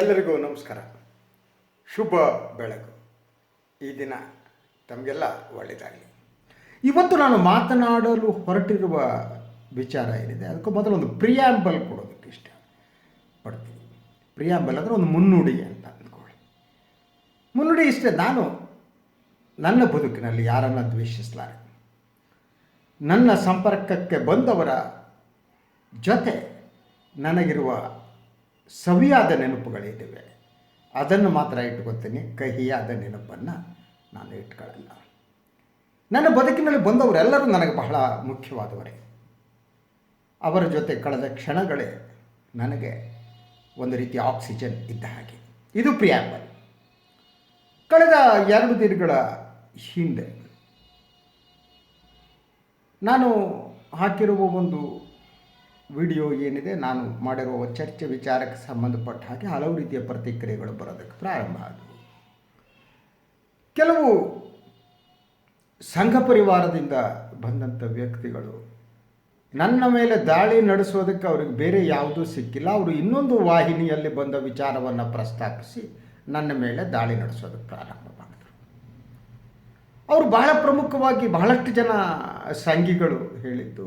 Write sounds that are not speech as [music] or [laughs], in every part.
ಎಲ್ಲರಿಗೂ ನಮಸ್ಕಾರ. ಶುಭ ಬೆಳಕು. ಈ ದಿನ ತಮಗೆಲ್ಲ ಒಳ್ಳೆಯದಾಗಲಿ ಇವತ್ತು ನಾನು ಮಾತನಾಡಲು ಹೊರಟಿರುವ ವಿಚಾರ ಏನಿದೆ, ಅದಕ್ಕೂ ಮೊದಲು ಒಂದು ಪ್ರಿಯಾಂಬಲ್ ಕೊಡೋದಕ್ಕೆ ಇಷ್ಟ. ಪಡ್ತೀನಿ. ಪ್ರಿಯಾಂಬಲ್ ಅಂದರೆ ಒಂದು ಮುನ್ನುಡಿ ಅಂತ ಅಂದ್ಕೊಳ್ಳಿ. ಮುನ್ನುಡಿ ಇಷ್ಟೇ, ನಾನು ನನ್ನ ಬದುಕಿನಲ್ಲಿ ಯಾರನ್ನು ದ್ವೇಷಿಸಲಾರೆ ನನ್ನ ಸಂಪರ್ಕಕ್ಕೆ ಬಂದವರ ಜೊತೆ ನನಗಿರುವ ಸವಿಯಾದ ನೆನಪುಗಳಿದ್ದಾವೆ ಅದನ್ನು ಮಾತ್ರ ಇಟ್ಕೊತೀನಿ ಕಹಿಯಾದ ನೆನಪನ್ನು ನಾನು ಇಟ್ಕೊಳ್ಳಲ್ಲ. ನನ್ನ ಬದುಕಿನಲ್ಲಿ ಬಂದವರೆಲ್ಲರೂ ನನಗೆ ಬಹಳ ಮುಖ್ಯವಾದವರೇ. ಅವರ ಜೊತೆ ಕಳೆದ ಕ್ಷಣಗಳೇ ನನಗೆ ಒಂದು ರೀತಿ ಆಕ್ಸಿಜನ್ ಇದ್ದ ಹಾಗೆ. ಇದು ಪ್ರಿಯಾಂಬಲ್. ಕಳೆದ ಎರಡು ದಿನಗಳ ಹಿಂದೆ. ನಾನು ಹಾಕಿರುವ ಒಂದು ವಿಡಿಯೋ ಏನಿದೆ, ನಾನು ಮಾಡಿರುವ ಚರ್ಚೆ ವಿಚಾರಕ್ಕೆ ಸಂಬಂಧಪಟ್ಟ ಹಾಗೆ ಹಲವು ರೀತಿಯ ಪ್ರತಿಕ್ರಿಯೆಗಳು ಬರೋದಕ್ಕೆ ಪ್ರಾರಂಭ ಆದವು. ಕೆಲವು ಸಂಘ ಪರಿವಾರದಿಂದ ಬಂದಂಥ ವ್ಯಕ್ತಿಗಳು ನನ್ನ ಮೇಲೆ ದಾಳಿ ನಡೆಸೋದಕ್ಕೆ ಅವ್ರಿಗೆ ಬೇರೆ ಯಾವುದೂ ಸಿಕ್ಕಿಲ್ಲ. ಅವರು ಇನ್ನೊಂದು ವಾಹಿನಿಯಲ್ಲಿ ಬಂದ ವಿಚಾರವನ್ನು ಪ್ರಸ್ತಾಪಿಸಿ ನನ್ನ ಮೇಲೆ ದಾಳಿ ನಡೆಸೋದಕ್ಕೆ ಪ್ರಾರಂಭ ಅವರು ಬಹಳ ಪ್ರಮುಖವಾಗಿ ಬಹಳಷ್ಟು ಜನ ಸಂಘಿಗಳು ಹೇಳಿದ್ದು.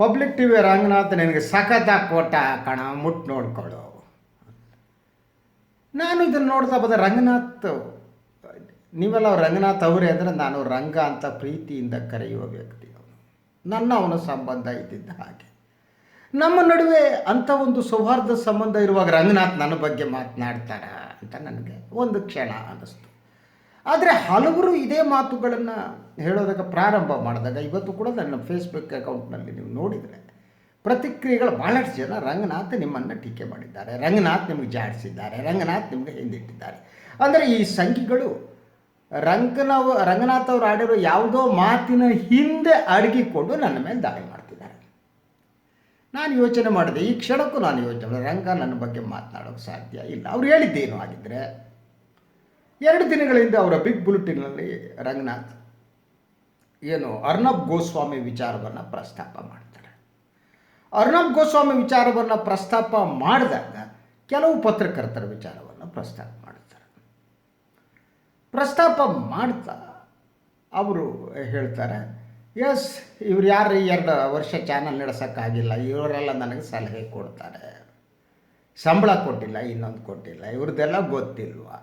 ಪಬ್ಲಿಕ್ ಟಿ ವಿ ರಂಗನಾಥ್ ನಿನಗೆ ಸಖತ್ತಾಗಿ ಕೋಟ ಕಣ, ಮುಟ್ ನೋಡ್ಕೊಳ್ಳು ನಾನು ಇದನ್ನು ನೋಡ್ತಾ ಬಂದ ರಂಗನಾಥ್, ನೀವೆಲ್ಲ ರಂಗನಾಥ್ ಅವರೇ ಅಂದರೆ ನಾನು ರಂಗ ಅಂತ ಪ್ರೀತಿಯಿಂದ ಕರೆಯುವ ವ್ಯಕ್ತಿ. ನನ್ನ ಅವನ ಸಂಬಂಧ ಇದ್ದಿದ್ದ ಹಾಗೆ. ನಮ್ಮ ನಡುವೆ ಅಂಥ ಒಂದು ಸೌಹಾರ್ದ ಸಂಬಂಧ ಇರುವಾಗ ರಂಗನಾಥ್ ನನ್ನ ಬಗ್ಗೆ ಮಾತನಾಡ್ತಾರ ಅಂತ ನನಗೆ ಒಂದು ಕ್ಷಣ ಅನ್ನಿಸ್ತು. ಆದರೆ ಹಲವರು ಇದೇ ಮಾತುಗಳನ್ನು ಹೇಳೋದಕ್ಕೆ ಪ್ರಾರಂಭ ಮಾಡಿದಾಗ ಇವತ್ತು ಕೂಡ ನನ್ನ ಫೇಸ್ಬುಕ್ ಅಕೌಂಟ್ನಲ್ಲಿ ನೀವು ನೋಡಿದರೆ ಪ್ರತಿಕ್ರಿಯೆಗಳು ಭಾಳಷ್ಟು ಜನ ರಂಗನಾಥ್ ನಿಮ್ಮನ್ನು ಟೀಕೆ ಮಾಡಿದ್ದಾರೆ. ರಂಗನಾಥ್ ನಿಮಗೆ ಜಾಡಿಸಿದ್ದಾರೆ. ರಂಗನಾಥ್ ನಿಮಗೆ ಹಿಂದಿಟ್ಟಿದ್ದಾರೆ. ಅಂದರೆ ಈ ಸಂಖ್ಯೆಗಳು ರಂಗನವ ರಂಗನಾಥ್ ಅವರು ಆಡಿರೋ ಯಾವುದೋ ಮಾತಿನ ಹಿಂದೆ ಅಡಗಿಕೊಂಡು ನನ್ನ ಮೇಲೆ ದಾಳಿ ಮಾಡ್ತಿದ್ದಾರೆ. ನಾನು ಯೋಚನೆ ಮಾಡಿದೆ, ಈ ಕ್ಷಣಕ್ಕೂ ನಾನು ಯೋಚನೆ ರಂಗ ನನ್ನ ಬಗ್ಗೆ ಮಾತನಾಡೋಕ್ಕೆ ಸಾಧ್ಯ ಇಲ್ಲ. ಅವ್ರು ಹೇಳಿದ್ದೇನು ಆಗಿದ್ದರೆ ಎರಡು ದಿನಗಳಿಂದ ಅವರ ಬಿಗ್ ಬುಲೆಟಿನಲ್ಲಿ ರಂಗನಾಥ್ ಏನು ಅರ್ನಬ್ ಗೋಸ್ವಾಮಿ ವಿಚಾರವನ್ನು ಪ್ರಸ್ತಾಪ ಮಾಡ್ತಾರೆ. ಅರ್ನಬ್ ಗೋಸ್ವಾಮಿ ವಿಚಾರವನ್ನು ಪ್ರಸ್ತಾಪ ಮಾಡಿದಾಗ ಕೆಲವು ಪತ್ರಕರ್ತರ ವಿಚಾರವನ್ನು ಪ್ರಸ್ತಾಪ ಮಾಡ್ತಾರೆ. ಪ್ರಸ್ತಾಪ ಮಾಡ್ತಾ ಅವರು ಹೇಳ್ತಾರೆ ಎಸ್ ಇವ್ರು ಯಾರು ಎರಡು ವರ್ಷ ಚಾನಲ್ ನಡೆಸೋಕ್ಕಾಗಿಲ್ಲ, ಇವರೆಲ್ಲ ನನಗೆ ಸಲಹೆ ಕೊಡ್ತಾರೆ. ಸಂಬಳ ಕೊಟ್ಟಿಲ್ಲ, ಇನ್ನೊಂದು ಕೊಟ್ಟಿಲ್ಲ, ಇವ್ರದ್ದೆಲ್ಲ ಗೊತ್ತಿಲ್ವಾ?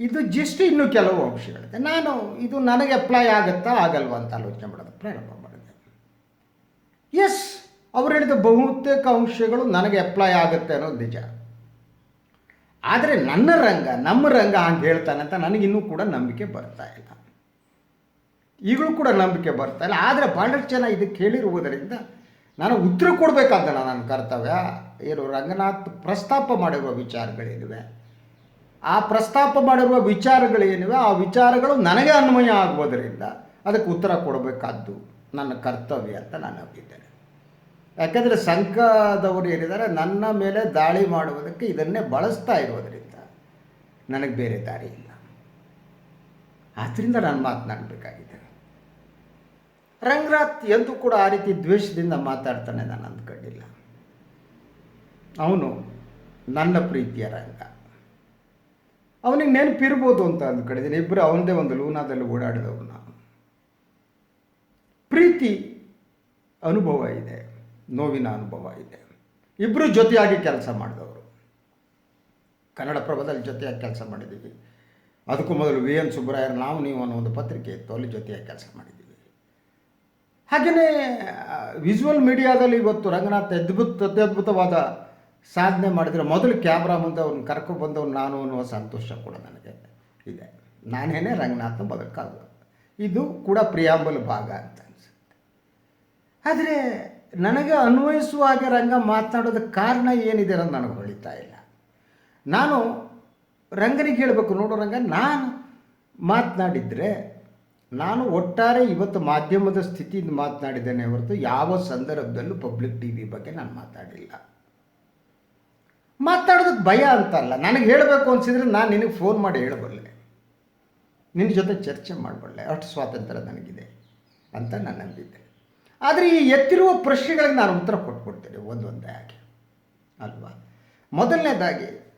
ಇದು ಜಸ್ಟ್ ಇನ್ನೂ ಕೆಲವು ಅಂಶಗಳಿದೆ ನಾನು ಇದು ನನಗೆ ಅಪ್ಲೈ ಆಗುತ್ತಾ ಆಗಲ್ವಾ ಅಂತ ಆಲೋಚನೆ ಮಾಡೋದು ಪ್ರಾರಂಭ ಮಾಡಿದೆ. ಎಸ್ ಅವರು ಹೇಳಿದ ಬಹುತೇಕ ಅಂಶಗಳು ನನಗೆ ಅಪ್ಲೈ ಆಗುತ್ತೆ ಅನ್ನೋದು ನಿಜ. ಆದರೆ ನನ್ನ ರಂಗ, ನಮ್ಮ ರಂಗ ಹಂಗೆ ಹೇಳ್ತಾನೆ ಅಂತ ನನಗಿನ್ನೂ ಕೂಡ ನಂಬಿಕೆ ಬರ್ತಾ ಇಲ್ಲ. ಈಗಲೂ ಕೂಡ ನಂಬಿಕೆ ಬರ್ತಾ ಇಲ್ಲ. ಆದರೆ ಭಾಳಷ್ಟು ಜನ ಇದಕ್ಕೆ ಹೇಳಿರುವುದರಿಂದ ನಾನು ಉತ್ತರ ಕೊಡಬೇಕಾದ ನನ್ನ ಕರ್ತವ್ಯ. ಏನು ರಂಗನಾಥ್ ಪ್ರಸ್ತಾಪ ಮಾಡಿರುವ ವಿಚಾರಗಳೇನಿವೆ? ಆ ಪ್ರಸ್ತಾಪ ಮಾಡಿರುವ ವಿಚಾರಗಳೇನಿವೆ, ಆ ವಿಚಾರಗಳು ನನಗೆ ಅನ್ವಯ ಆಗುವುದರಿಂದ ಅದಕ್ಕೆ ಉತ್ತರ ಕೊಡಬೇಕಾದ್ದು ನನ್ನ ಕರ್ತವ್ಯ ಅಂತ ನಾನು ನಂಬಿದ್ದೇನೆ. ಯಾಕೆಂದರೆ ಸಂಘದವರು ಏನಿದ್ದಾರೆ, ನನ್ನ ಮೇಲೆ ದಾಳಿ ಮಾಡುವುದಕ್ಕೆ ಇದನ್ನೇ ಬಳಸ್ತಾ ಇರೋದರಿಂದ ನನಗೆ ಬೇರೆ ದಾರಿ ಇಲ್ಲ. ಆದ್ದರಿಂದ ನಾನು ಮಾತನಾಡಬೇಕಾಗಿದೆ ರಂಗನಾಥ್ ಎಂದೂ ಕೂಡ ಆ ರೀತಿ ದ್ವೇಷದಿಂದ ಮಾತಾಡ್ತಾನೆ ನಾನು ಅಂದ್ಕೊಂಡಿಲ್ಲ. ಅವನು ನನ್ನ ಪ್ರೀತಿಯ ರಂಗ. ಅವನಿಗೆ ನೆನಪಿರ್ಬೋದು ಅಂತ ಅಂದ್ಕೊಂಡಿದ್ದೀನಿ ಇಬ್ಬರು ಅವನದೇ ಒಂದು ಲೂನಾದಲ್ಲಿ ಓಡಾಡಿದವು ನಾನು ಪ್ರೀತಿ ಅನುಭವ ಇದೆ, ನೋವಿನ ಅನುಭವ ಇದೆ. ಇಬ್ಬರು ಜೊತೆಯಾಗಿ ಕೆಲಸ ಮಾಡಿದವರು. ಕನ್ನಡ ಪ್ರಭದಲ್ಲಿ ಜೊತೆಯಾಗಿ ಕೆಲಸ ಮಾಡಿದ್ದೀವಿ. ಅದಕ್ಕೂ ಮೊದಲು ವಿ ಎನ್ ಸುಬ್ಬರಾಯರ್, ನಾವು ನೀವು ಅನ್ನೋ ಒಂದು ಪತ್ರಿಕೆ ಇತ್ತು, ಅಲ್ಲಿ ಜೊತೆಯಾಗಿ ಕೆಲಸ ಮಾಡಿದ್ದೀವಿ. ಹಾಗೆಯೇ ವಿಜುವಲ್ ಮೀಡಿಯಾದಲ್ಲಿ ಇವತ್ತು ರಂಗನಾಥ್ ಅದ್ಭುತ, ಅತ್ಯದ್ಭುತವಾದ ಸಾಧನೆ ಮಾಡಿದರೆ ಮೊದಲು ಕ್ಯಾಮ್ರಾ ಮುಂದೆ ಅವ್ನು ಕರ್ಕೊಬಂದವ್ನು ನಾನು ಅನ್ನುವ ಸಂತೋಷ ಕೂಡ ನನಗೆ ಇದೆ. ನಾನೇನೇ ರಂಗನಾಥನ ಬದುಕಾಗ ಇದು ಕೂಡ ಪ್ರಿಯಾಂಬಲ್ ಭಾಗ ಅಂತ ಅನಿಸುತ್ತೆ. ಆದರೆ ನನಗೆ ಅನ್ವಯಿಸುವ ಹಾಗೆ ರಂಗ ಮಾತನಾಡೋದಕ್ಕೆ ಕಾರಣ ಏನಿದೆ ಅನ್ನೋದು ನನಗೆ ಹೊಳಿತಾ ಇಲ್ಲ. ನಾನು ರಂಗನಿಗೆ ಹೇಳಬೇಕು, ನೋಡೋ ರಂಗ, ನಾನು ಮಾತನಾಡಿದರೆ, ನಾನು ಒಟ್ಟಾರೆ ಇವತ್ತು ಮಾಧ್ಯಮದ ಸ್ಥಿತಿಯಿಂದ ಮಾತನಾಡಿದ್ದೇನೆ ಹೊರತು ಯಾವ ಸಂದರ್ಭದಲ್ಲೂ ಪಬ್ಲಿಕ್ ಟಿ ವಿ ಬಗ್ಗೆ ನಾನು ಮಾತಾಡಿಲ್ಲ. ಮಾತಾಡೋದಕ್ಕೆ ಭಯ ಅಂತಲ್ಲ. ನನಗೆ ಹೇಳಬೇಕು ಅನಿಸಿದ್ರೆ ನಾನು ನಿನಗೆ ಫೋನ್ ಮಾಡಿ ಹೇಳಬಲ್ಲೆ. ನಿನ್ನ ಜೊತೆ ಚರ್ಚೆ ಮಾಡಬಲ್ಲೆ. ಅಷ್ಟು ಸ್ವಾತಂತ್ರ್ಯ ನನಗಿದೆ ಅಂತ ನಾನು ನಂಬಿದ್ದೆ. ಆದರೆ ಈ ಎತ್ತಿರುವ ಪ್ರಶ್ನೆಗಳಿಗೆ ನಾನು ಉತ್ತರ ಕೊಟ್ಕೊಡ್ತೇನೆ ಒಂದೊಂದೇ ಆಗಿ ಅಲ್ವಾ? ಮೊದಲನೇದಾಗಿ,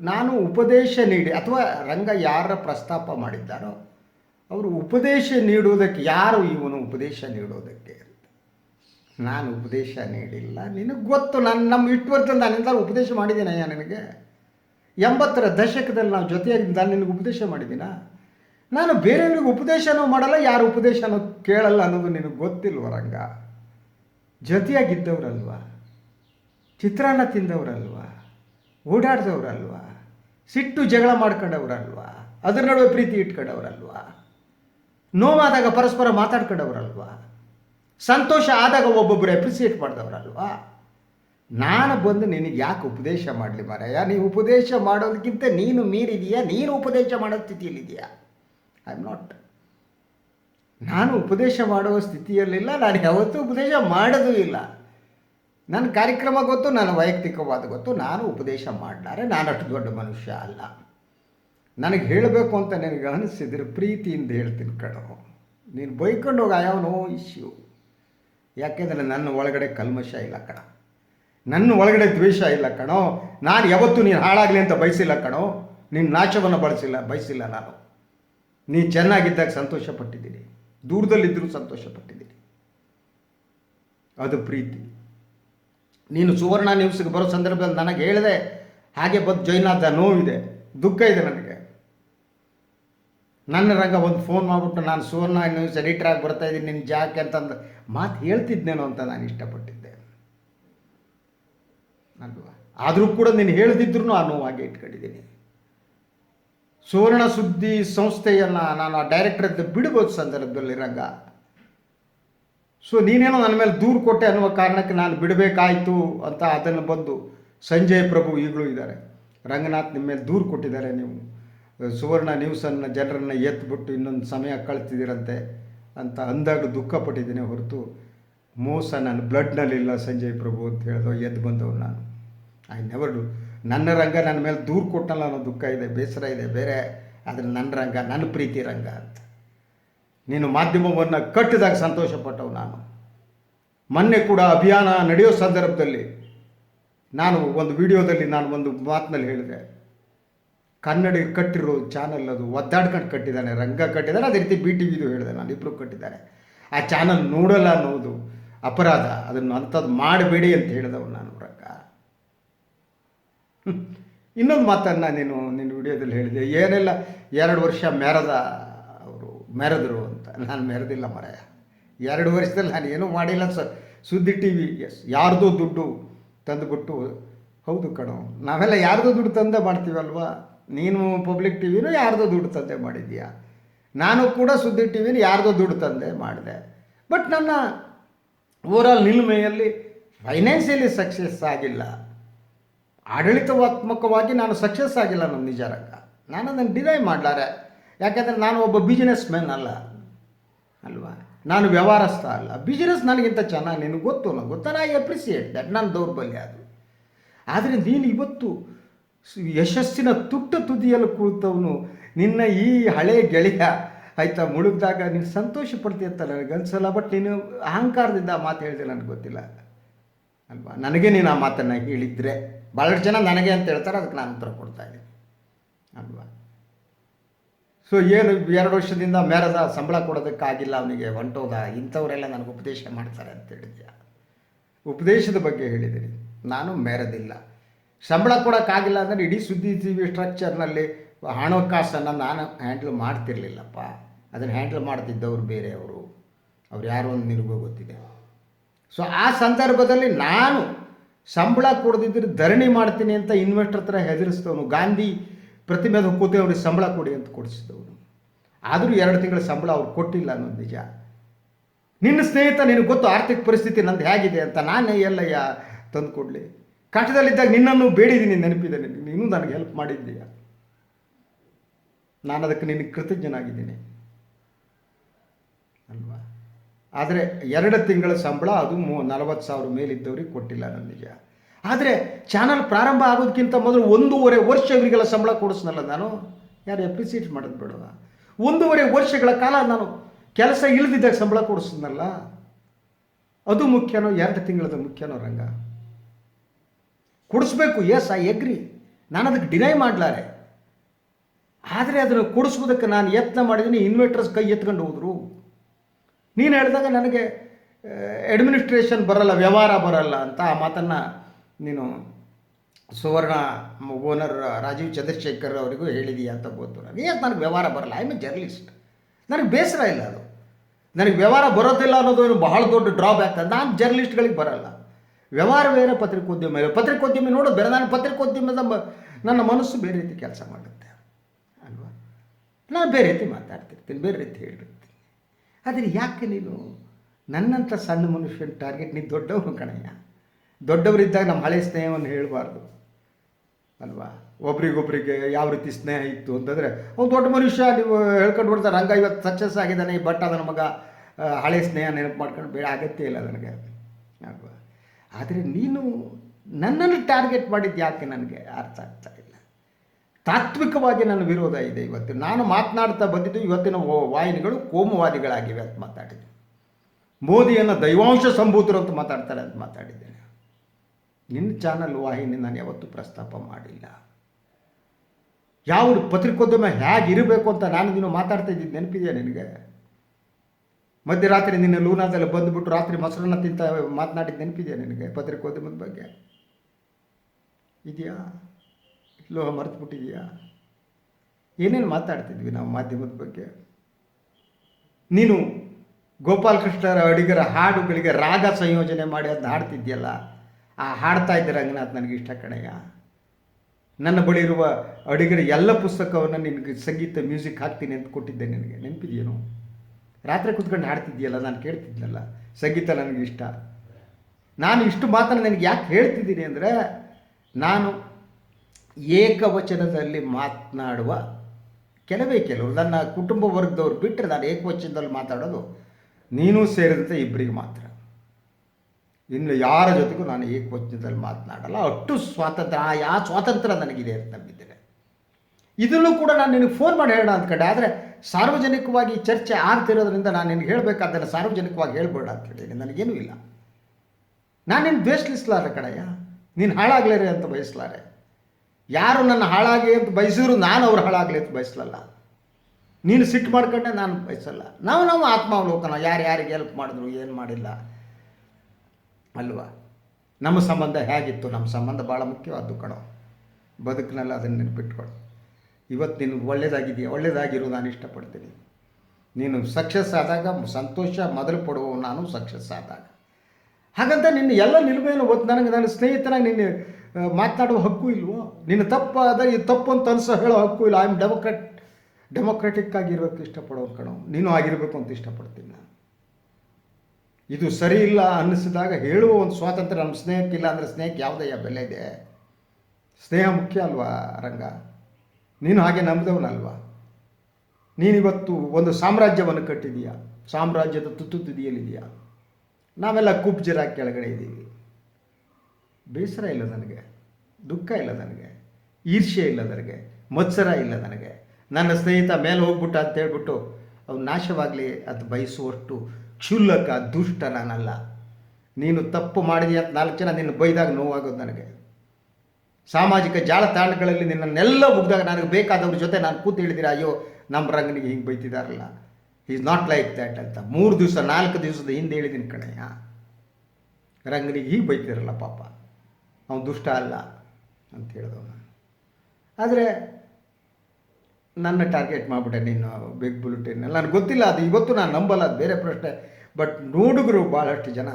ನಾನು ಉಪದೇಶ ನೀಡಿ, ಅಥವಾ ರಂಗ ಯಾರ ಪ್ರಸ್ತಾಪ ಮಾಡಿದ್ದಾರೋ ಅವರು ಉಪದೇಶ ನೀಡುವುದಕ್ಕೆ, ಯಾರು ಇವನು ಉಪದೇಶ ನೀಡೋದಕ್ಕೆ? ನಾನು ಉಪದೇಶ ನೀಡಿಲ್ಲ. ನಿನಗೆ ಗೊತ್ತು, ನಾನು ನಮ್ಮ ಇಟ್ಟು ವರ್ಷದಲ್ಲಿ ನಾನಿಂದ ಉಪದೇಶ ಮಾಡಿದ್ದೀನಯ್ಯ ನಿನಗೆ? ಎಂಬತ್ತರ ದಶಕದಲ್ಲಿ ನಾವು ಜೊತೆಯಾಗಿದ್ದ ನಾನು ನಿನಗೆ ಉಪದೇಶ ಮಾಡಿದ್ದೀನ? ನಾನು ಬೇರೆಯವ್ರಿಗೆ ಉಪದೇಶನೂ ಮಾಡಲ್ಲ, ಯಾರು ಉಪದೇಶನೂ ಕೇಳಲ್ಲ ಅನ್ನೋದು ನಿನಗೆ ಗೊತ್ತಿಲ್ವ ರಂಗ? ಜೊತೆಯಾಗಿದ್ದವರಲ್ವ? ಚಿತ್ರಾನ್ನ ತಿಂದವರಲ್ವಾ? ಓಡಾಡಿದವರಲ್ವ? ಸಿಟ್ಟು ಜಗಳ ಮಾಡ್ಕೊಂಡವ್ರಲ್ವ? ಅದ್ರ ನಡುವೆ ಪ್ರೀತಿ ಇಟ್ಕೊಂಡವ್ರಲ್ವ? ನೋವಾದಾಗ ಪರಸ್ಪರ ಮಾತಾಡ್ಕೊಂಡವ್ರಲ್ವಾ? ಸಂತೋಷ ಆದಾಗ ಒಬ್ಬೊಬ್ಬರು ಎಪ್ರಿಸಿಯೇಟ್ ಮಾಡಿದವರಲ್ವಾ? ನಾನು ಬಂದು ನಿನಗೆ ಯಾಕೆ ಉಪದೇಶ ಮಾಡಲಿ ಮಾರಾಯ? ನೀವು ಉಪದೇಶ ಮಾಡೋದಕ್ಕಿಂತ ನೀನು ಮೀರಿದೀಯಾ? ನೀನು ಉಪದೇಶ ಮಾಡೋ ಸ್ಥಿತಿಯಲ್ಲಿದೆಯಾ? ಐ ಆಮ್ ನಾಟ್ ನಾನು ಉಪದೇಶ ಮಾಡುವ ಸ್ಥಿತಿಯಲ್ಲಿಲ್ಲ, ನಾನು ಯಾವತ್ತೂ ಉಪದೇಶ ಮಾಡೋದೂ ಇಲ್ಲ. ನನ್ನ ಕಾರ್ಯಕ್ರಮ ಗೊತ್ತು, ನನ್ನ ವೈಯಕ್ತಿಕವಾದ ಗೊತ್ತು, ನಾನು ಉಪದೇಶ ಮಾಡಲಾರೆ, ನಾನು ಅಷ್ಟು ದೊಡ್ಡ ಮನುಷ್ಯ ಅಲ್ಲ. ನನಗೆ ಹೇಳಬೇಕು ಅಂತ ನನಗೆ ಅನಿಸಿದ್ರೆ ಪ್ರೀತಿಯಿಂದ ಹೇಳ್ತೀನಿ ಕಣೋ. ನೀನು ಬೈಕೊಂಡು ಹೋಗಿ ಯಾವ ನೋ ಇಶ್ಯೂ ಯಾಕೆಂದರೆ ನನ್ನ ಒಳಗಡೆ ಕಲ್ಮಶ ಇಲ್ಲ ಕಣ. ನನ್ನ ಒಳಗಡೆ ದ್ವೇಷ ಇಲ್ಲ ಕಣೋ. ನಾನು ಯಾವತ್ತೂ ನೀನು ಹಾಳಾಗಲಿ ಅಂತ ಬಯಸಿಲ್ಲ ಕಣೋ. ನಿನ್ನ ನಾಶವನ್ನು ಬಳಸಿಲ್ಲ, ಬಯಸಿಲ್ಲ ನಾನು. ನೀ ಚೆನ್ನಾಗಿದ್ದಾಗ ಸಂತೋಷ ಪಟ್ಟಿದ್ದೀನಿ ದೂರದಲ್ಲಿದ್ದರೂ ಸಂತೋಷ ಪಟ್ಟಿದ್ದೀನಿ ಅದು ಪ್ರೀತಿ. ನೀನು ಸುವರ್ಣ ನ್ಯೂಸ್ಗೆ ಬರೋ ಸಂದರ್ಭದಲ್ಲಿ ನನಗೆ ಹೇಳಿದೆ, ಹಾಗೆ ಬಂದು ಜೈನಾದ ನೋವಿದೆ. ದುಃಖ ಇದೆ ನನಗೆ. ನನ್ನ ರಂಗ ಒಂದು ಫೋನ್ ಮಾಡಿಬಿಟ್ಟು, ನಾನು ಸುವರ್ಣ ನ್ಯೂಸ್ ಎಡಿಟರ್ ಆಗಿ ಬರ್ತಾ ಇದ್ದೀನಿ ನಿನ್ನ ಜಾಕೆ ಅಂತಂದು. ಮಾತು ಹೇಳ್ತಿದ್ನೇನೋ ಅಂತ ನಾನು ಇಷ್ಟಪಟ್ಟಿದ್ದೆ. ಅಲ್ವಾ? ಆದರೂ ಕೂಡ ನೀನು ಹೇಳ್ದಿದ್ರು ಆ ಹಾಗೆ ಇಟ್ಕೊಂಡಿದ್ದೀನಿ. ಸುವರ್ಣ ಸುದ್ದಿ ಸಂಸ್ಥೆಯನ್ನು ನಾನು ಆ ಡೈರೆಕ್ಟರ್ ಬಿಡ್ಬೋದು ಸಂದರ್ಭದಲ್ಲಿ ರಂಗ. ಸೊ ನೀನೇನೋ ನನ್ನ ಮೇಲೆ ದೂರು ಕೊಟ್ಟೆ ಅನ್ನುವ ಕಾರಣಕ್ಕೆ ನಾನು ಬಿಡಬೇಕಾಯಿತು ಅಂತ ಅದನ್ನು ಬಂದು ಸಂಜಯ್ ಪ್ರಭು ಈಗಲೂ ಇದ್ದಾರೆ. ರಂಗನಾಥ್ ನಿಮ್ಮ ಮೇಲೆ ದೂರು ಕೊಟ್ಟಿದ್ದಾರೆ ನೀವು. ಸುವರ್ಣ ನ್ಯೂಸನ್ನು ಜನರನ್ನು ಎತ್ಬಿಟ್ಟು ಇನ್ನೊಂದು ಸಮಯ ಕಳ್ತಿದ್ದೀರಂತೆ. ಅಂತ ಅಂದಾಗ ದುಃಖಪಟ್ಟಿದ್ದೀನಿ ಹೊರತು ಮೋಸ ನನ್ನ ಬ್ಲಡ್ನಲ್ಲಿಲ್ಲ ಸಂಜಯ್ ಪ್ರಭು ಅಂತ ಹೇಳಿದೋ ಎದ್ದು ಬಂದವನು ನಾನು. ಐ ನೆವರ್ ಡು ನನ್ನ ರಂಗ ನನ್ನ ಮೇಲೆ ದೂರು ಕೊಟ್ಟಲ್ಲ ಅನ್ನೋ ದುಃಖ ಇದೆ, ಬೇಸರ ಇದೆ, ಬೇರೆ. ಆದರೆ ನನ್ನ ರಂಗ, ನನ್ನ ಪ್ರೀತಿ ರಂಗ ಅಂತ. ನೀನು ಮಾಧ್ಯಮವನ್ನು ಕಟ್ಟಿದಾಗ ಸಂತೋಷಪಟ್ಟವು ನಾನು. ಮೊನ್ನೆ ಕೂಡ ಅಭಿಯಾನ ನಡೆಯೋ ಸಂದರ್ಭದಲ್ಲಿ ನಾನು ಒಂದು ವಿಡಿಯೋದಲ್ಲಿ ನಾನು ಒಂದು ಮಾತಿನಲ್ಲಿ ಹೇಳಿದೆ. ಕನ್ನಡಿ ಕಟ್ಟಿರೋ ಚಾನಲ್ ಅದು ಒದ್ದಾಡ್ಕೊಂಡು ಕಟ್ಟಿದ್ದಾನೆ, ರಂಗ ಕಟ್ಟಿದ್ದಾನೆ, ಅದೇ ರೀತಿ ಬಿ ಟಿ ವಿದು ಹೇಳಿದೆ ನಾನು ಇಬ್ಬರು ಕಟ್ಟಿದ್ದಾರೆ. ಆ ಚಾನಲ್ ನೋಡಲ್ಲ ಅನ್ನೋದು ಅಪರಾಧ. ಅದನ್ನು ಅಂಥದ್ದು ಮಾಡಬೇಡಿ ಅಂತ ಹೇಳಿದವು ನಾನು ರಂಗ. [laughs] ಇನ್ನೊಂದು ಮಾತನ್ನು ನೀನು, ನಿನ್ನ ವಿಡಿಯೋದಲ್ಲಿ ಹೇಳಿದೆ. ಏನೆಲ್ಲ ಎರಡು ವರ್ಷ ಮೆರದ ಅವರು ಮೆರೆದರು ಅಂತ. ನಾನು ಮೆರೆದಿಲ್ಲ ಮರೆಯ. ಎರಡು ವರ್ಷದಲ್ಲಿ ನಾನು ಏನೂ ಮಾಡಿಲ್ಲ ಸ ಸುದ್ದಿ ಟಿ ವಿ ಎಸ್ ಯಾರ್ದೋ ದುಡ್ಡು ತಂದುಬಿಟ್ಟು, ಹೌದು ಕಣೋ, ನಾವೆಲ್ಲ ಯಾರ್ದೋ ದುಡ್ಡು ತಂದೆ ಮಾಡ್ತೀವಲ್ವಾ? ನೀನು ಪಬ್ಲಿಕ್ ಟಿ ವಿನೂ ಯಾರ್ದೋ ದುಡ್ಡು ತಂದೆ ಮಾಡಿದ್ಯಾ ನಾನು ಕೂಡ ಸುದ್ದಿ ಟಿ ವಿನ ಯಾರ್ದೋ ದುಡ್ಡು ತಂದೆ ಮಾಡಿದೆ. ಬಟ್ ನನ್ನ ಓವರಾಲ್ ನಿಲ್ಮೆಯಲ್ಲಿ ಫೈನಾನ್ಸಿಯಲಿ ಸಕ್ಸಸ್ ಆಗಿಲ್ಲ. ಆಡಳಿತಾತ್ಮಕವಾಗಿ ನಾನು ಸಕ್ಸಸ್ ಆಗಿಲ್ಲ ನನ್ನ ನಿಜ ರಂಗ ನಾನು ಅದನ್ನು ಡಿನೈ ಮಾಡಲಾರೆ. ಯಾಕೆಂದರೆ ನಾನು ಒಬ್ಬ ಬಿಸ್ನೆಸ್ ಮ್ಯಾನ್ ಅಲ್ಲ. ಅಲ್ವಾ? ನಾನು ವ್ಯವಹಾರಸ್ಥ ಅಲ್ಲ. ಬಿಸ್ನೆಸ್ ನನಗಿಂತ ಚೆನ್ನಾಗಿ, ನಿನಗೆ ಗೊತ್ತು ನನಗೆ ಗೊತ್ತಾ? ಐ ಅಪ್ರಿಸಿಯೇಟ್ ದಟ್ ನನ್ನ ದೌರ್ಬಲ್ಯ ಅದು. ಆದರೆ ನೀನು ಇವತ್ತು ಯಶಸ್ಸಿನ ತುಟ್ಟ ತುದಿಯಲ್ಲಿ ಕುಳಿತವನು, ನಿನ್ನ ಈ ಹಳೆ ಗೆಳೆಯ, ಆಯ್ತಾ, ಮುಳುಗ್ದಾಗ ನೀನು ಸಂತೋಷ ಪಡ್ತೀಯ ನನಗೆ ಅನ್ಸಲ್ಲ ಬಟ್ ನೀನು ಅಹಂಕಾರದಿಂದ ಮಾತು ಹೇಳಿದೆ ನನಗೆ ಗೊತ್ತಿಲ್ಲ. ಅಲ್ವಾ? ನನಗೆ ನೀನು ಆ ಮಾತನ್ನು ಹೇಳಿದ್ರೆ ಭಾಳಷ್ಟು ಜನ ನನಗೆ ಅಂತ ಹೇಳ್ತಾರೆ, ಅದಕ್ಕೆ ನಾನು ಉತ್ತರ ಕೊಡ್ತಾ ಇದ್ದೀನಿ. ಅಲ್ವಾ? ಸೊ ಏನು, ಎರಡು ವರ್ಷದಿಂದ ಮೇರದ ಸಂಬಳ ಕೊಡೋದಕ್ಕಾಗಿಲ್ಲ, ಅವನಿಗೆ ಹೊಂಟೋದ ಇಂಥವರೆಲ್ಲ ನನಗೆ ಉಪದೇಶ ಮಾಡ್ತಾರೆ ಅಂತ ಹೇಳಿದ್ಯಾ? ಉಪದೇಶದ ಬಗ್ಗೆ ಹೇಳಿದ್ದೀನಿ. ನಾನು ಮೇರದಿಲ್ಲ. ಸಂಬಳ ಕೊಡೋಕ್ಕಾಗಿಲ್ಲ ಅಂದರೆ ಇಡೀ ಸುದ್ದಿ ಟಿ ವಿ ಸ್ಟ್ರಕ್ಚರ್ನಲ್ಲಿ ಹಣಕಾಸನ್ನು ನಾನು ಹ್ಯಾಂಡಲ್ ಮಾಡ್ತಿರ್ಲಿಲ್ಲಪ್ಪ. ಅದನ್ನು ಹ್ಯಾಂಡಲ್ ಮಾಡ್ತಿದ್ದವರು ಬೇರೆಯವರು. ಅವ್ರು ಯಾರು ಅಂತ ನಿನಗೂ ಗೊತ್ತಿದೆ. ಸೊ ಆ ಸಂದರ್ಭದಲ್ಲಿ ನಾನು ಸಂಬಳ ಕೊಡದಿದ್ದರೆ ಧರಣಿ ಮಾಡ್ತೀನಿ ಅಂತ ಇನ್ವೆಸ್ಟರ್ ಹತ್ರ ಹೆದರಿಸಿದವನು. ಗಾಂಧಿ ಪ್ರತಿಮೆದ ಕೂತಿ ಅವ್ರಿಗೆ ಸಂಬಳ ಕೊಡಿ ಅಂತ ಕೊಡಿಸಿದವನು. ಆದರೂ ಎರಡು ತಿಂಗಳ ಸಂಬಳ ಅವ್ರು ಕೊಟ್ಟಿಲ್ಲ ಅನ್ನೋ ನಿಜ. ನಿನ್ನ ಸ್ನೇಹಿತ, ನಿನಗೆ ಗೊತ್ತು ಆರ್ಥಿಕ ಪರಿಸ್ಥಿತಿ ನಂದು ಹೇಗಿದೆ ಅಂತ ನಾನೇ ಎಲ್ಲಯ್ಯ ತಂದು ಕೊಡಲಿ ಕಷ್ಟದಲ್ಲಿದ್ದಾಗ ನಿನ್ನನ್ನು ಬೇಡಿದ್ದೀನಿ, ನೆನಪಿದೆ ನಿನಗೆ. ನೀನು ನನಗೆ ಹೆಲ್ಪ್ ಮಾಡಿದ್ದೀಯ? ನಾನು ಅದಕ್ಕೆ ನಿನಗೆ ಕೃತಜ್ಞನಾಗಿದ್ದೀನಿ. ಅಲ್ವಾ? ಆದರೆ ಎರಡು ತಿಂಗಳ ಸಂಬಳ ಅದು ಮೂ, ನಲವತ್ತು ಸಾವಿರ ಮೇಲಿದ್ದವ್ರಿಗೆ ಕೊಟ್ಟಿಲ್ಲ ನನಗೆ ಆದರೆ ಚಾನಲ್ ಪ್ರಾರಂಭ ಆಗೋದಕ್ಕಿಂತ ಮೊದಲು ಒಂದೂವರೆ ವರ್ಷ ಇವರಿಗೆಲ್ಲ ಸಂಬಳ ಕೊಡಿಸ್ನಲ್ಲ ನಾನು? ಯಾರು ಎಪ್ರಿಸಿಯೇಟ್ ಮಾಡೋದು ಬೇಡವ? ಒಂದೂವರೆ ವರ್ಷಗಳ ಕಾಲ ನಾನು ಕೆಲಸ ಇಳಿದಿದ್ದಾಗ ಸಂಬಳ ಕೊಡಿಸ್ನಲ್ಲ? ಅದು ಮುಖ್ಯನೋ, ಎರಡು ತಿಂಗಳದ ಮುಖ್ಯನೋ ರಂಗ? ಕೊಡಿಸ್ಬೇಕು. ಎಸ್ ಐ ಎಗ್ರಿ ನಾನು ಅದಕ್ಕೆ ಡಿನೈ ಮಾಡಲಾರೆ. ಆದರೆ ಅದನ್ನು ಕೊಡಿಸೋದಕ್ಕೆ ನಾನು ಯತ್ನ ಮಾಡಿದ್ದೀನಿ ಇನ್ವೆಟ್ರಸ್ ಕೈ ಎತ್ಕೊಂಡು ಹೋದರು. ನೀನು ಹೇಳಿದಾಗ ನನಗೆ ಅಡ್ಮಿನಿಸ್ಟ್ರೇಷನ್ ಬರಲ್ಲ, ವ್ಯವಹಾರ ಬರಲ್ಲ ಅಂತ ಆ ಮಾತನ್ನು ನೀನು ಸುವರ್ಣ ಓನರ್ ರಾಜೀವ್ ಚಂದ್ರಶೇಖರ್ ಅವರಿಗೂ ಹೇಳಿದೀಯ ಅಂತ ಗೊತ್ತು ನನಗೆ. ಯಾಕೆ ನನಗೆ ವ್ಯವಹಾರ ಬರಲ್ಲ. ಐ ಎಂ ಎ ಜರ್ನಲಿಸ್ಟ್ ನನಗೆ ಬೇಸರ ಇಲ್ಲ ಅದು. ನನಗೆ ವ್ಯವಹಾರ ಬರೋದಿಲ್ಲ ಅನ್ನೋದು ಬಹಳ ದೊಡ್ಡ ಡ್ರಾಬ್ಯಾಕ್ ನಾನು ಜರ್ನಲಿಸ್ಟ್ಗಳಿಗೆ ಬರಲ್ಲ. ವ್ಯವಹಾರ ಬೇರೆ ಪತ್ರಿಕೋದ್ಯಮ ಬೇರೆ ಪತ್ರಿಕೋದ್ಯಮಿ ನೋಡು, ಬೇರೆ ನಾನು ಪತ್ರಿಕೋದ್ಯಮದ ನನ್ನ ಮನಸ್ಸು ಬೇರೆ ರೀತಿ ಕೆಲಸ ಮಾಡುತ್ತೆ. ಅಲ್ವಾ? ನಾನು ಬೇರೆ ರೀತಿ ಮಾತಾಡ್ತಿರ್ತೀನಿ, ಬೇರೆ ರೀತಿ ಹೇಳಿರ್ತೀನಿ ಆದರೆ ಯಾಕೆ ನೀನು ನನ್ನಂಥ ಸಣ್ಣ ಮನುಷ್ಯನ ಟಾರ್ಗೆಟ್ ನೀನು ದೊಡ್ಡವನು ಕಣಯ್ಯ. ದೊಡ್ಡವರಿದ್ದಾಗ ನಮ್ಮ ಹಳೆ ಸ್ನೇಹವನ್ನು ಹೇಳಬಾರ್ದು. ಅಲ್ವಾ? ಒಬ್ರಿಗೊಬ್ರಿಗೆ ಯಾವ ರೀತಿ ಸ್ನೇಹ ಇತ್ತು ಅಂತಂದರೆ ಅವ್ನು ದೊಡ್ಡ ಮನುಷ್ಯ, ನೀವು ಹೇಳ್ಕೊಂಡು ಬಿಡ್ತಾರೆ, ಹಂಗೆ ಇವತ್ತು ಸಕ್ಸಸ್ ಆಗಿದ್ದಾನೆ, ಬಟ್ ಅದನ್ನ ಮಗ ಹಳೆ ಸ್ನೇಹ ನೆನಪು ಮಾಡ್ಕೊಂಡು ಬೇಡ ಅಗತ್ಯ ಇಲ್ಲ ನನಗೆ. ಅಲ್ವಾ? ಆದರೆ ನೀನು ನನ್ನನ್ನು ಟಾರ್ಗೆಟ್ ಮಾಡಿದ್ದು ಯಾಕೆ ನನಗೆ ಅರ್ಥ ಆಗ್ತಾ ಇಲ್ಲ. ತಾತ್ವಿಕವಾಗಿ ನನ್ನ ವಿರೋಧ ಇದೆ ಇವತ್ತು. ನಾನು ಮಾತನಾಡ್ತಾ ಬಂದಿದ್ದು ಇವತ್ತಿನ ವಾಹಿನಿಗಳು ಕೋಮುವಾದಿಗಳಾಗಿವೆ ಅಂತ ಮಾತಾಡಿದ್ದು. ಮೋದಿಯನ್ನು ದೈವಾಂಶ ಸಂಭೂತರು ಅಂತ ಮಾತಾಡ್ತಾರೆ ಅಂತ ಮಾತಾಡಿದ್ದೇನೆ. ನಿನ್ನ ಚಾನಲ್ ವಾಹಿನಿ ನಾನು ಯಾವತ್ತೂ ಪ್ರಸ್ತಾಪ ಮಾಡಿಲ್ಲ. ಯಾವ ಪತ್ರಿಕೋದ್ಯಮ ಹೇಗಿರಬೇಕು ಅಂತ ನಾನು ನೀನು ಮಾತಾಡ್ತಾ ಇದ್ದಿದ್ದು ನೆನಪಿದೆಯಾ ನಿನಗೆ? ಮಧ್ಯರಾತ್ರಿ ನಿನ್ನ ಲೂನಾದಲ್ಲಿ ಬಂದುಬಿಟ್ಟು ರಾತ್ರಿ ಮೊಸರನ್ನ ತಿಂತ ಮಾತನಾಡಿದ್ದು ನೆನಪಿದೆಯಾ ನಿನಗೆ? ಪತ್ರಿಕೋದ್ಯಮದ ಬಗ್ಗೆ. ಇದೆಯಾ? ಲೋಹ ಮರೆತುಬಿಟ್ಟಿದೆಯಾ? ಏನೇನು ಮಾತಾಡ್ತಿದ್ವಿ ನಾವು ಮಾಧ್ಯಮದ ಬಗ್ಗೆ? ನೀನು ಗೋಪಾಲಕೃಷ್ಣರ ಅಡಿಗರ ಹಾಡುಗಳಿಗೆ ರಾಗ ಸಂಯೋಜನೆ ಮಾಡಿ ಅದನ್ನ ಹಾಡ್ತಿದ್ಯಲ್ಲ, ಆ ಹಾಡ್ತಾ ಇದ್ದ ರಂಗನಾಥ್ ನನಗೆ ಇಷ್ಟ ಕಣಯ್ಯ. ನನ್ನ ಬಳಿ ಇರುವ ಅಡಿಗರ ಎಲ್ಲ ಪುಸ್ತಕವನ್ನು ನಿನಗೆ ಸಂಗೀತ, ಮ್ಯೂಸಿಕ್ ಹಾಕ್ತೀನಿ ಅಂತ ಕೊಟ್ಟಿದ್ದೆ ನಿನಗೆ. ನೆನಪಿದೆಯೇನು? ರಾತ್ರಿ ಕುತ್ಕೊಂಡು ಹಾಡ್ತಿದ್ದೀಯಲ್ಲ, ನಾನು ಕೇಳ್ತಿದ್ನಲ್ಲ. ಸಂಗೀತ ನನಗೆ ಇಷ್ಟ. ನಾನು ಇಷ್ಟು ಮಾತನ್ನು ನನಗೆ ಯಾಕೆ ಹೇಳ್ತಿದ್ದೀನಿ ಅಂದರೆ, ನಾನು ಏಕವಚನದಲ್ಲಿ ಮಾತನಾಡುವ ಕೆಲವೇ ಕೆಲವರು, ನನ್ನ ಕುಟುಂಬ ವರ್ಗದವ್ರು ಬಿಟ್ಟರೆ ನಾನು ಏಕವಚನದಲ್ಲಿ ಮಾತಾಡೋದು ನೀನು ಸೇರಿದಂತೆ ಇಬ್ಬರಿಗೆ ಮಾತ್ರ. ಇನ್ನು ಯಾರ ಜೊತೆಗೂ ನಾನು ಏಕವಚನದಲ್ಲಿ ಮಾತನಾಡಲ್ಲ, ಅಷ್ಟು ಸ್ವಾತಂತ್ರ್ಯ ಆ ಯಾವ ಸ್ವಾತಂತ್ರ್ಯ ನನಗಿದೆ ಅಂತ ನಂಬಿದ್ದೇನೆ. ಇದನ್ನು ಕೂಡ ನಾನು ನಿನಗೆ ಫೋನ್ ಮಾಡಿ ಹೇಳೋಣ ಅಂದ್ಕೊಂಡೆ ಆದರೆ ಸಾರ್ವಜನಿಕವಾಗಿ ಚರ್ಚೆ ಆಗ್ತಿರೋದ್ರಿಂದ ನಾನು ನಿನಗೆ ಹೇಳಬೇಕಾದ್ರೆ ಸಾರ್ವಜನಿಕವಾಗಿ ಹೇಳ್ಬೇಡ ಅಂತ ಹೇಳಿ ನನಗೇನು ಇಲ್ಲ. ನಾನು ನಿನ್ನ ದ್ವೇಷಿಸ್ಲಾರೆ ಕಡೆಯ ನೀನು ಹಾಳಾಗ್ಲೇರಿ ಅಂತ ಬಯಸ್ಲಾರೆ. ಯಾರು ನನ್ನ ಹಾಳಾಗಿ ಅಂತ ಬಯಸಿದ್ರು ನಾನು ಅವ್ರು ಹಾಳಾಗಲಿ ಅಂತ ಬಯಸಲಲ್ಲ. ನೀನು ಸಿಟ್ಟು ಮಾಡ್ಕೊಂಡೆ ನಾನು ಬಯಸಲ್ಲ. ನಾವು ನಾವು ಆತ್ಮಾವಲೋಕನ. ಯಾರು ಯಾರಿಗೆ ಹೆಲ್ಪ್ ಮಾಡಿದ್ರು, ಏನು ಮಾಡಿಲ್ಲ. ಅಲ್ವಾ? ನಮ್ಮ ಸಂಬಂಧ ಹೇಗಿತ್ತು? ನಮ್ಮ ಸಂಬಂಧ ಭಾಳ ಮುಖ್ಯವಾದ್ದು ಕಣೋ. ಬದುಕಿನಲ್ಲಿ ಅದನ್ನು ನೆನಪಿಟ್ಕೊಳ್ಳು ಇವತ್ತು ನಿನಗೆ ಒಳ್ಳೆಯದಾಗಿದೆಯಾ ಒಳ್ಳೆಯದಾಗಿರೋದು ನಾನು ಇಷ್ಟಪಡ್ತೀನಿ. ನೀನು ಸಕ್ಸಸ್ ಆದಾಗ ಸಂತೋಷ, ಮೊದಲು ಪಡುವ ನಾನು ಸಕ್ಸಸ್ ಆದಾಗ. ಹಾಗಂತ ನಿನ್ನ ಎಲ್ಲ ನಿಲುಮೆಯನ್ನು ಒತ್ತು ನನಗೆ ನನ್ನ ಸ್ನೇಹಿತನಾಗಿ ನಿನ್ನ ಮಾತನಾಡುವ ಹಕ್ಕು ಇಲ್ವೋ? ನಿನ್ನ ತಪ್ಪು ಆದರೆ ಈ ತಪ್ಪು ಅಂತ ಅನ್ಸೋ ಹೇಳೋ ಹಕ್ಕು ಇಲ್ಲ. ಐ ಆಮ್ ಡೆಮೊಕ್ರೆಟ್ ಡೆಮೊಕ್ರೆಟಿಕ್ ಆಗಿರೋಕ್ಕೆ ಇಷ್ಟಪಡೋನು ಕಣೋ. ನೀನು ಆಗಿರಬೇಕು ಅಂತ ಇಷ್ಟಪಡ್ತೀನಿ ನಾನು. ಇದು ಸರಿ ಇಲ್ಲ ಅನ್ನಿಸಿದಾಗ ಹೇಳುವ ಒಂದು ಸ್ವಾತಂತ್ರ್ಯ ನಮ್ಮ ಸ್ನೇಹಕ್ಕಿಲ್ಲ ಅಂದರೆ ಸ್ನೇಹಕ್ಕೆ ಯಾವುದಯ್ಯ ಬೆಲೆ ಇದೆ? ಸ್ನೇಹ ಮುಖ್ಯ ಅಲ್ವಾ, ರಂಗ? ನೀನು ಹಾಗೆ ನಂಬಿದವನಲ್ವಾ? ನೀನಿವತ್ತು ಒಂದು ಸಾಮ್ರಾಜ್ಯವನ್ನು ಕಟ್ಟಿದೀಯಾ ಸಾಮ್ರಾಜ್ಯದ ತುತ್ತು ತುದಿಯಲ್ಲಿದೆಯಾ ನಾವೆಲ್ಲ ಕುಬ್ಜರ ಕೆಳಗಡೆ ಇದ್ದೀವಿ. ಬೇಸರ ಇಲ್ಲ ನನಗೆ. ದುಃಖ ಇಲ್ಲ ನನಗೆ. ಈರ್ಷೆ ಇಲ್ಲ ನನಗೆ. ಮತ್ಸರ ಇಲ್ಲ ನನಗೆ. ನನ್ನ ಸ್ನೇಹಿತ ಮೇಲೆ ಹೋಗ್ಬಿಟ್ಟ ಅಂತ ಹೇಳ್ಬಿಟ್ಟು ಅವ್ನು ನಾಶವಾಗಲಿ ಅದು ಬಯಸುವಷ್ಟು ಕ್ಷುಲ್ಲಕ ದುಷ್ಟ ನಾನಲ್ಲ. ನೀನು ತಪ್ಪು ಮಾಡಿದೀಯ ನಾಲ್ಕು ಜನ ನಿನ್ನ ಬೈದಾಗ ನೋವಾಗೋದು ನನಗೆ. ಸಾಮಾಜಿಕ ಜಾಲತಾಣಗಳಲ್ಲಿ ನಿನ್ನನ್ನೆಲ್ಲ ಮುಗ್ದಾಗ ನನಗೆ ಬೇಕಾದವ್ರ ಜೊತೆ ನಾನು ಕೂತು ಹೇಳಿದಿರ, ಅಯ್ಯೋ ನಮ್ಮ ರಂಗನಿಗೆ ಹಿಂಗೆ ಬೈತಿದಾರಲ್ಲ. ಈಸ್ ನಾಟ್ ಲೈಕ್ ದ್ಯಾಟ್ ಅಂತ ಮೂರು ದಿವಸ, ನಾಲ್ಕು ದಿವಸದ ಹಿಂದೆ ಹೇಳಿದ್ದೀನಿ ಕಣಯ್ಯ. ರಂಗನಿಗೆ ಹೀಗೆ ಬೈತಿರಲ್ಲ ಪಾಪ. ಅವನು ದುಷ್ಟ ಅಲ್ಲ ಅಂತ ಹೇಳಿದವ ನಾನು ಆದರೆ ನನ್ನ ಟಾರ್ಗೆಟ್ ಮಾಡಿಬಿಟ್ಟೆ ನೀನು ಬಿಗ್ ಬುಲೆಟಿನ್ ನನಗೆ ಗೊತ್ತಿಲ್ಲ, ಅದು ಇವತ್ತು ನಾನು ನಂಬಲ್ಲ, ಅದು ಬೇರೆ ಪ್ರಶ್ನೆ. ಬಟ್ ನೋಡುಗರು ಭಾಳಷ್ಟು ಜನ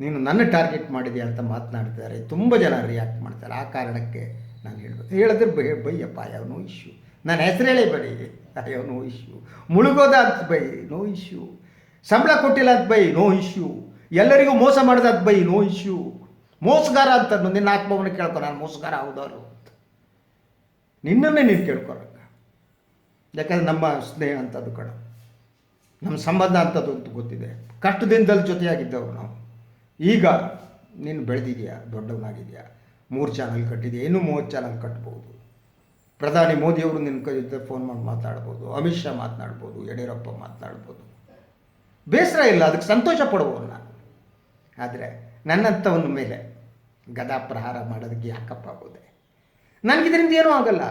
ನೀನು ನನ್ನ ಟಾರ್ಗೆಟ್ ಮಾಡಿದೆ ಅಂತ ಮಾತನಾಡ್ತಿದ್ದಾರೆ ತುಂಬ ಜನ ರಿಯಾಕ್ಟ್ ಮಾಡ್ತಾರೆ. ಆ ಕಾರಣಕ್ಕೆ ನಾನು ಹೇಳ್ಬೇಕು. ಹೇಳಿದ್ರೆ ಬೈ, ಬೈಯಪ್ಪ ಯಾವ ನೋ ಇಶ್ಯೂ ನಾನು ಹೆಸರು ಹೇಳೇ ಬೈ ಯಾವ ನೋ ಇಶ್ಯೂ ಮುಳುಗೋದ ಅಂತ ಬೈ ನೋ ಇಶ್ಯೂ ಸಂಬಳ ಕೊಟ್ಟಿಲ್ಲ ಅಂತ ಬೈ ನೋ ಇಶ್ಯೂ ಎಲ್ಲರಿಗೂ ಮೋಸ ಮಾಡಿದ ಅಂತ ಬೈ ನೋ ಇಶ್ಯೂ ಮೋಸಗಾರ ಅಂತ ನಿನ್ನ ಆತ್ಮವನ್ನು ಕೇಳ್ಕೊ, ನಾನು ಮೋಸಗಾರ ಹೌದವರು ಅಂತ. ನಿನ್ನನ್ನೇ ನೀನು ಕೇಳ್ಕೊಳಕ್ಕ ಯಾಕಂದ್ರೆ ನಮ್ಮ ಸ್ನೇಹ ಅಂಥದ್ದು ಕಣ. ನಮ್ಮ ಸಂಬಂಧ ಅಂಥದ್ದು ಅಂತ ಗೊತ್ತಿದೆ. ಕಷ್ಟದಿಂದಲ್ಲಿ ಜೊತೆಯಾಗಿದ್ದವರು ನಾವು. ಈಗ ನೀನು ಬೆಳೆದಿದೆಯಾ? ದೊಡ್ಡವನಾಗಿದೆಯಾ? ಮೂರು ಚಾನಲ್ ಕಟ್ಟಿದೆಯಾ? ಇನ್ನೂ ಮೂವತ್ತು ಚಾನಲ್ ಕಟ್ಬೋದು. ಪ್ರಧಾನಿ ಮೋದಿಯವರು ನಿನ್ನ ಕೈ ಜೊತೆ ಫೋನ್ ಮಾಡಿ ಮಾತಾಡ್ಬೋದು. ಅಮಿತ್ ಶಾ ಮಾತನಾಡ್ಬೋದು. ಯಡಿಯೂರಪ್ಪ ಮಾತನಾಡ್ಬೋದು. ಬೇಸರ ಇಲ್ಲ, ಅದಕ್ಕೆ ಸಂತೋಷ ಪಡ್ಬೋದು ನಾನು. ಆದರೆ ನನ್ನಂಥವನ ಮೇಲೆ ಗದಾ ಪ್ರಹಾರ ಮಾಡೋದಕ್ಕೆ ಯಾಕಪ್ಪ ಆಗೋದೆ? ನನಗಿದರಿಂದ ಏನೂ ಆಗಲ್ಲ.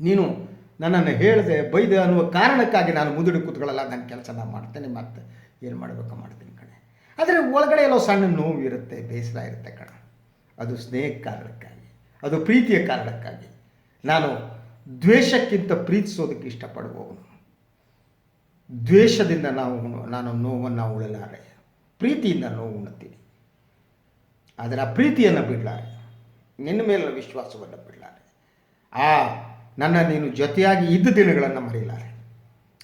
ನೀನು ನನ್ನನ್ನು ಹೇಳಿದೆ, ಬೈದೆ ಅನ್ನುವ ಕಾರಣಕ್ಕಾಗಿ ನಾನು ಮುದುಡಿ ಕೂತ್ಕೊಳ್ಳಲ್ಲ. ನನ್ನ ಕೆಲಸ ನಾನು ಮಾಡ್ತೇನೆ, ಮತ್ತೆ ಏನು ಮಾಡಬೇಕು, ಮಾಡ್ತೀನಿ. ಆದರೆ ಒಳಗಡೆ ಎಲ್ಲೋ ಸಣ್ಣ ನೋವು ಇರುತ್ತೆ, ಬೇಸರ ಇರುತ್ತೆ ಕಣ. ಅದು ಸ್ನೇಹ ಕಾರಣಕ್ಕಾಗಿ, ಅದು ಪ್ರೀತಿಯ ಕಾರಣಕ್ಕಾಗಿ. ನಾನು ದ್ವೇಷಕ್ಕಿಂತ ಪ್ರೀತಿಸೋದಕ್ಕೆ ಇಷ್ಟಪಡುವವನು. ದ್ವೇಷದಿಂದ ನಾವು, ನಾನು ನೋವನ್ನು ಉಳಲಾರೆ. ಪ್ರೀತಿಯಿಂದ ನೋವು ಉಣ್ತೀನಿ. ಆದರೆ ಆ ಪ್ರೀತಿಯನ್ನು ಬಿಡಲಾರೆ. ನಿನ್ನ ಮೇಲಿನ ವಿಶ್ವಾಸವನ್ನು ಬಿಡಲಾರೆ. ಆ, ನನ್ನ ನೀನು ಜೊತೆಯಾಗಿ ಇದ್ದ ದಿನಗಳನ್ನು ಮರೆಯಲಾರೆ.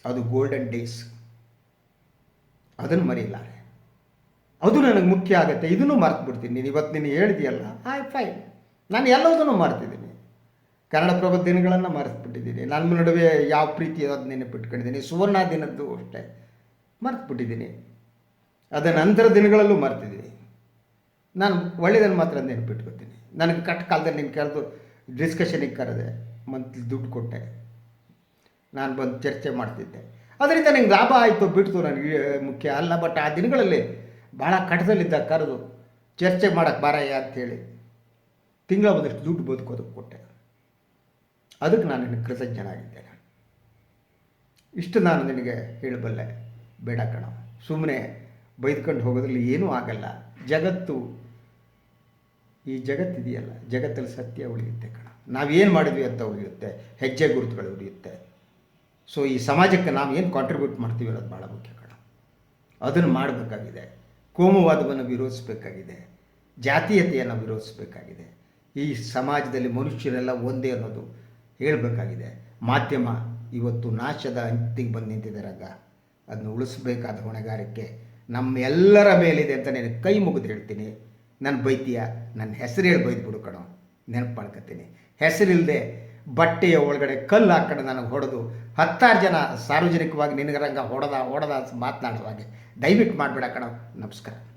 ಅದು ಗೋಲ್ಡನ್ ಡೇಸ್ ಅದನ್ನು ಮರೆಯಲಾರೆ. ಅದು ನನಗೆ ಮುಖ್ಯ ಆಗುತ್ತೆ. ಇದನ್ನು ಮರ್ತು ಬಿಡ್ತೀನಿ ನೀನು ಇವತ್ತು ನೀನು ಹೇಳಿದೆಯಲ್ಲ ಆಯ್ ಫೈನ್ ನಾನು ಎಲ್ಲದನ್ನು ಮರ್ತಿದ್ದೀನಿ. ಕನ್ನಡಪ್ರಭ ದಿನಗಳನ್ನು ಮರೆತುಬಿಟ್ಟಿದ್ದೀನಿ. ನನ್ನ ನಡುವೆ ಯಾವ ಪ್ರೀತಿ ಅದು ನೆನಪಿಟ್ಕೊಂಡಿದ್ದೀನಿ. ಸುವರ್ಣ ದಿನದ್ದು ಅಷ್ಟೇ. ಮರೆತುಬಿಟ್ಟಿದ್ದೀನಿ. ಅದರ ನಂತರ ದಿನಗಳಲ್ಲೂ ಮರ್ತಿದ್ದೀನಿ. ನಾನು ಒಳ್ಳೆಯದನ್ನು ಮಾತ್ರ ನೆನಪಿಟ್ಕೊತೀನಿ. ನನಗೆ ಕಟ್ಟ ಕಾಲದಲ್ಲಿ ನೀನು ಕರೆದು ಡಿಸ್ಕಷನಿಗೆ ಕರೆದೆ. ಮಂತ್ಲಿ ದುಡ್ಡು ಕೊಟ್ಟೆ. ನಾನು ಬಂದು ಚರ್ಚೆ ಮಾಡ್ತಿದ್ದೆ. ಅದರಿಂದ ನಿಂಗೆ ಲಾಭ ಆಯಿತು ಬಿಡ್ತು ನನಗೆ ಮುಖ್ಯ. ಅಲ್ಲ ಬಟ್ ಆ ದಿನಗಳಲ್ಲಿ ಭಾಳ ಕಟ್ಟದಲ್ಲಿದ್ದ ಕರೆದು ಚರ್ಚೆ ಮಾಡೋಕ್ಕೆ ಬಾರಯ್ಯ ಅಂಥೇಳಿ ತಿಂಗಳ ಒಂದಷ್ಟು ದುಡ್ಡು ಬದುಕೋದಕ್ಕೆ ಕೊಟ್ಟೆ. ಅದಕ್ಕೆ ನಾನು ನಿನಗೆ ಕೃತಜ್ಞನಾಗಿದ್ದೇನೆ. ಇಷ್ಟು ನಾನು ನಿನಗೆ ಹೇಳಬಲ್ಲೆ. ಬೇಡ ಕಣ. ಸುಮ್ಮನೆ ಬೈದ್ಕೊಂಡು ಹೋಗೋದ್ರಲ್ಲಿ ಏನೂ ಆಗಲ್ಲ. ಜಗತ್ತು ಈ ಜಗತ್ತಿದೆಯಲ್ಲ. ಜಗತ್ತಲ್ಲಿ ಸತ್ಯ ಉಳಿಯುತ್ತೆ ಕಣ. ನಾವೇನು ಮಾಡಿದ್ವಿ ಅಂತ ಉಳಿಯುತ್ತೆ. ಹೆಜ್ಜೆ ಗುರುತುಗಳು ಉಳಿಯುತ್ತೆ. ಸೊ ಈ ಸಮಾಜಕ್ಕೆ ನಾವು ಏನು ಕಾಂಟ್ರಿಬ್ಯೂಟ್ ಮಾಡ್ತೀವಿ ಅನ್ನೋದು ಭಾಳ ಮುಖ್ಯ ಕಣ. ಅದನ್ನು ಮಾಡಬೇಕಾಗಿದೆ. ಕೋಮುವಾದವನ್ನು ವಿರೋಧಿಸಬೇಕಾಗಿದೆ. ಜಾತೀಯತೆಯನ್ನು ವಿರೋಧಿಸಬೇಕಾಗಿದೆ. ಈ ಸಮಾಜದಲ್ಲಿ ಮನುಷ್ಯರೆಲ್ಲ ಒಂದೇ ಅನ್ನೋದು ಹೇಳಬೇಕಾಗಿದೆ. ಮಾಧ್ಯಮ ಇವತ್ತು ನಾಶದ ಅಂತಿಗೆ ಬಂದು ನಿಂತಿದ್ದಾರಾಗ ಅದನ್ನು ಉಳಿಸಬೇಕಾದ ಹೊಣೆಗಾರಿಕೆ ನಮ್ಮೆಲ್ಲರ ಮೇಲಿದೆ ಅಂತ ನಾನು ಕೈ ಮುಗಿದು ಹೇಳ್ತೀನಿ. ನನ್ನ ಬೈತೀಯ? ನನ್ನ ಹೆಸರು ಹೇಳಿ ಬೈದ್ಬಿಡು ಕಣೋ. ನೆನಪು ಮಾಡ್ಕೊತೀನಿ ಹೆಸರಿಲ್ಲದೆ ಬಟ್ಟೆಯ ಒಳಗಡೆ ಕಲ್ಲು ಹಾಕೊಂಡು ನನಗೆ ಹೊಡೆದು ಹತ್ತಾರು ಜನ ಸಾರ್ವಜನಿಕವಾಗಿ ನಿನಗರಂಗ ಹೊಡೆದ ಹೊಡೆದ ಅಂತ ಮಾತನಾಡುವಾಗೆ ದಯವಿಟ್ಟು ಮಾಡಬೇಡ ಕಣ. ನಮಸ್ಕಾರ.